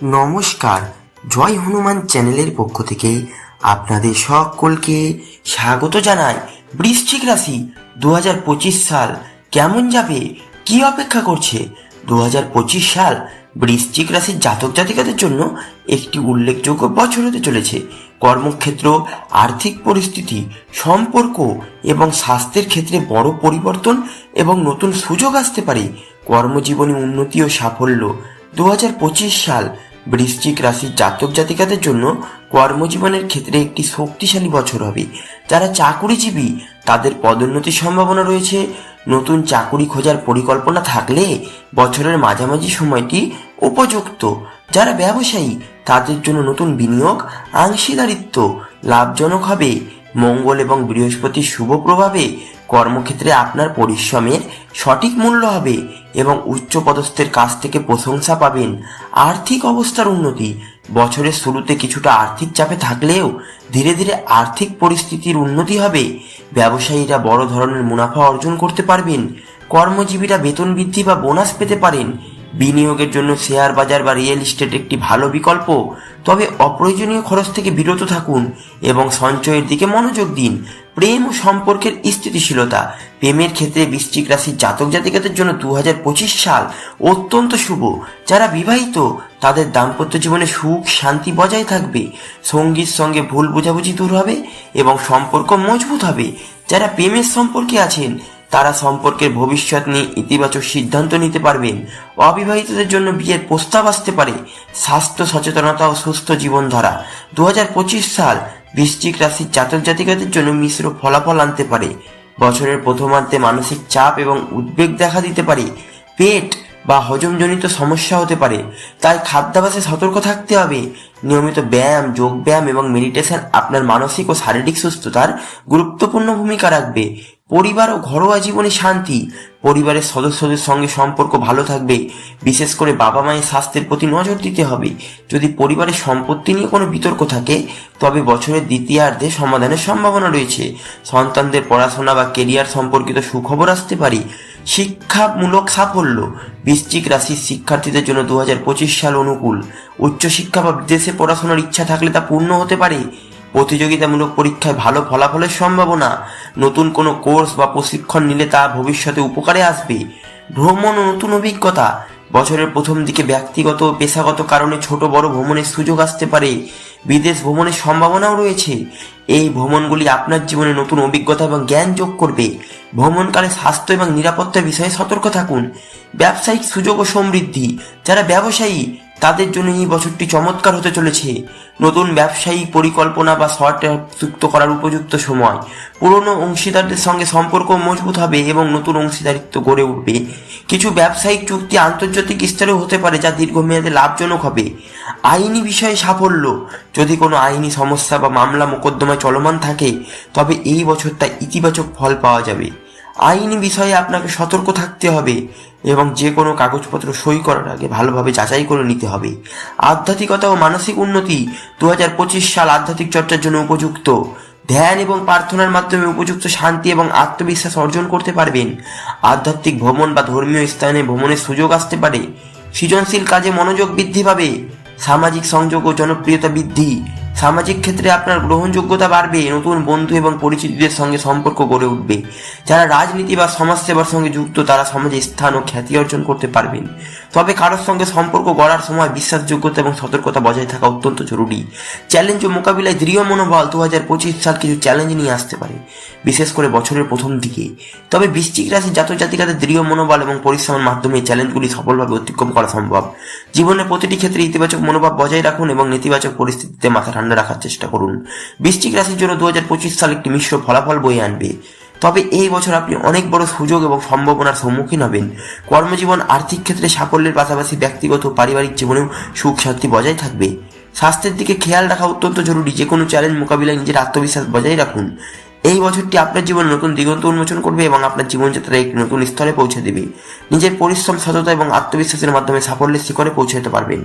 নমস্কার, জয় হনুমান চ্যানেলের পক্ষ থেকে আপনাদের সকলকে স্বাগত জানাই বৃশ্চিক রাশি দু হাজার পঁচিশ সাল। কেমন যাবে? কি অপেক্ষা করছে? দু হাজার পঁচিশ সাল বৃশ্চিক রাশির জাতক জাতিকাদের জন্য একটি উল্লেখযোগ্য বছর হতে চলেছে। কর্মক্ষেত্র, আর্থিক পরিস্থিতি, সম্পর্ক এবং স্বাস্থ্যের ক্ষেত্রে বড় পরিবর্তন এবং নতুন সুযোগ আসতে পারে। কর্মজীবনে উন্নতি ও সাফল্য। দু হাজার পঁচিশ সাল বৃশ্চিক রাশির জাতক জাতিকাদের জন্য কর্মজীবনের ক্ষেত্রে একটি শক্তিশালী বছর হবে। যারা চাকুরিজীবী, তাদের পদোন্নতির সম্ভাবনা রয়েছে। নতুন চাকুরি খোঁজার পরিকল্পনা থাকলে বছরের মাঝামাঝি সময়টি উপযুক্ত। যারা ব্যবসায়ী, তাদের জন্য নতুন বিনিয়োগ অংশীদারিত্ব লাভজনক হবে। মঙ্গল এবং বৃহস্পতির শুভ প্রভাবে কর্মক্ষেত্রে আপনার পরিশ্রমের সঠিক মূল্য হবে এবং উচ্চ পদস্থের কাছ থেকে প্রশংসা পাবেন। আর্থিক অবস্থার উন্নতি। বছরের শুরুতে কিছুটা আর্থিক চাপে থাকলেও ধীরে ধীরে আর্থিক পরিস্থিতির উন্নতি হবে। ব্যবসায়ীরা বড় ধরনের মুনাফা অর্জন করতে পারবেন। কর্মজীবীরা বেতন বৃদ্ধি বা বোনাস পেতে পারেন। বিনিয়োগের জন্য শেয়ার বাজার বা রিয়েল এস্টেট একটি ভালো বিকল্প। তবে অপ্রয়োজনীয় খরচ থেকে বিরত থাকুন এবং সঞ্চয়ের দিকে মনোযোগ দিন। প্রেম ও সম্পর্কের স্থিতিশীলতা। প্রেমের ক্ষেত্রে বৃশ্চিক রাশির জাতক জাতিকাদের জন্য দু হাজার পঁচিশ সাল অত্যন্ত শুভ। যারা বিবাহিত, তাদের দাম্পত্য জীবনে সুখ, শান্তি বজায় থাকবে। সঙ্গীর সঙ্গে ভুল বোঝাবুঝি দূর হবে এবং সম্পর্ক মজবুত হবে। যারা প্রেমের সম্পর্কে আছেন তারা সম্পর্কের ভবিষ্যৎ নিয়ে ইতিবাচক সিদ্ধান্ত নিতে পারবেন অবিবাহিতদের জন্য বিয়ের প্রস্তাব আসতে পারে। স্বাস্থ্য সচেতনতা ও সুস্থ জীবনধারা। দু হাজার পঁচিশ সাল বৃশ্চিক রাশির জাতক জাতিকাদের জন্য মিশ্র ফলাফল আনতে পারে। বছরের প্রথমার্ধে মানসিক চাপ এবং উদ্বেগ দেখা দিতে পারে। পেট বা হজমজনিত সমস্যা হতে পারে। তাই খাদ্যাভাসে সতর্ক থাকতে হবে। নিয়মিত ব্যায়াম যোগ ব্যায়াম এবং মেডিটেশন আপনার মানসিক ও শারীরিক সুস্থতার গুরুত্বপূর্ণ ভূমিকা রাখবে। পরিবার ও ঘরোয়া জীবনে শান্তি, পরিবারের সদস্যদের সঙ্গে সম্পর্ক ভালো থাকবে, বিশেষ করে বাবা মায়ের স্বাস্থ্যের প্রতি নজর দিতে হবে। যদি পরিবারের সম্পত্তি নিয়ে কোনো বিতর্ক থাকে, তবে বছরের দ্বিতীয়ার্ধে সমাধানের সম্ভাবনা রয়েছে। সন্তানদের পড়াশোনা বা কেরিয়ার সম্পর্কিত সুখবর আসতে পারে। শিক্ষামূলক সাফল্য, বৃশ্চিক রাশির শিক্ষার্থীদের জন্য দু হাজার পঁচিশ সাল অনুকূল। উচ্চশিক্ষা বা বিদেশে পড়াশোনার ইচ্ছা থাকলে তা পূর্ণ হতে পারে। প্রতিযোগিতামূলক পরীক্ষায় ভালো ফলাফলের সম্ভাবনা, নতুন কোনো কোর্স বা প্রশিক্ষণ নিলে তা ভবিষ্যতে উপকারে আসবে। ভ্রমণ ও নতুন অভিজ্ঞতা, বছরের প্রথম দিকে ব্যক্তিগত ও পেশাগত কারণে ছোট বড় ভ্রমণের সুযোগ আসতে পারে। বিদেশ ভ্রমণের সম্ভাবনাও রয়েছে। এই ভ্রমণগুলি আপনার জীবনে নতুন অভিজ্ঞতা এবং জ্ঞান যোগ করবে। ভ্রমণকালে স্বাস্থ্য এবং নিরাপত্তার বিষয়ে সতর্ক থাকুন। ব্যবসায়িক সুযোগ ও সমৃদ্ধি, যারা ব্যবসায়ী তাদের জন্য এই বছরটি চমৎকার হতে চলেছে। নতুন ব্যবসায়িক পরিকল্পনা বা শর্ট যুক্ত করার উপযুক্ত সময়। পুরনো অংশীদারদের সঙ্গে সম্পর্ক মজবুত হবে এবং নতুন অংশীদারিত্ব গড়ে উঠবে। কিছু ব্যবসায়িক চুক্তি আন্তর্জাতিক স্তরেও হতে পারে যা দীর্ঘমেয়াদে লাভজনক হবে। আইনি বিষয়ে সাফল্য। যদি কোনো আইনি সমস্যা বা মামলা মোকদ্দমায় চলমান থাকে, তবে এই বছর তা ইতিবাচক ফল পাওয়া যাবে। আইনি বিষয়ে আপনাকে সতর্ক থাকতে হবে এবং যে কোনো কাগজপত্র সই করার আগে ভালোভাবে যাচাই করে নিতে হবে। আধ্যাত্মিকতা ও মানসিক উন্নতি দু হাজার পঁচিশ সাল আধ্যাত্মিক চর্চার জন্য উপযুক্ত। ধ্যান এবং প্রার্থনার মাধ্যমে উপযুক্ত শান্তি এবং আত্মবিশ্বাস অর্জন করতে পারবেন। আধ্যাত্মিক ভ্রমণ বা ধর্মীয় স্থানে ভ্রমণের সুযোগ আসতে পারে। সৃজনশীল কাজে মনোযোগ বৃদ্ধি পাবে। সামাজিক সংযোগ ও জনপ্রিয়তা বৃদ্ধি। সামাজিক ক্ষেত্রে আপনার গ্রহণযোগ্যতা বাড়বে, নতুন বন্ধু এবং পরিচিতদের সঙ্গে সম্পর্ক গড়ে উঠবে। যারা রাজনীতি বা সমাজসেবার সঙ্গে যুক্ত, তারা সমাজে স্থান ও খ্যাতি অর্জন করতে পারবেন। তবে কারোর সঙ্গে সম্পর্ক গড়ার সময় বিশ্বাসযোগ্যতা এবং সতর্কতা বজায় থাকা অত্যন্ত জরুরি। চ্যালেঞ্জ ও মোকাবিলায় দৃঢ় মনোবল দু হাজার পঁচিশ সাল কিছু চ্যালেঞ্জ নিয়ে আসতে পারে, বিশেষ করে বছরের প্রথম দিকে। তবে বৃশ্চিক রাশির জাতক জাতিকাদের দৃঢ় মনোবল এবং পরিশ্রমের মাধ্যমে চ্যালেঞ্জগুলি সফলভাবে অতিক্রম করা সম্ভব। জীবনের প্রতিটি ক্ষেত্রে ইতিবাচক মনোভাব বজায় রাখুন এবং নেতিবাচক পরিস্থিতিতে মাথা ঠান্ডা রাখার চেষ্টা করুন। বৃশ্চিক রাশির জন্য দু হাজার পঁচিশ সাল একটি মিশ্র ফলাফল বয়ে আনবে। তবে এই বছর আপনি অনেক বড় সুযোগ এবং সম্ভাবনার সম্মুখীন হবেন। কর্মজীবন, আর্থিক ক্ষেত্রে সাফল্যের পাশাপাশি ব্যক্তিগত পারিবারিক জীবনেও সুখ শান্তি বজায় থাকবে। স্বাস্থ্যের দিকে খেয়াল রাখা অত্যন্ত জরুরি। যে কোনো চ্যালেঞ্জ মোকাবিলায় নিজের আত্মবিশ্বাস বজায় রাখুন। এই বছরটি আপনার জীবনে নতুন দিগন্ত উন্মোচন করবে এবং আপনার জীবনযাত্রায় একটি নতুন স্তরে পৌঁছে দেবে। নিজের পরিশ্রম, সততা এবং আত্মবিশ্বাসের মাধ্যমে সাফল্যের শিখরে পৌঁছে যেতে পারবেন।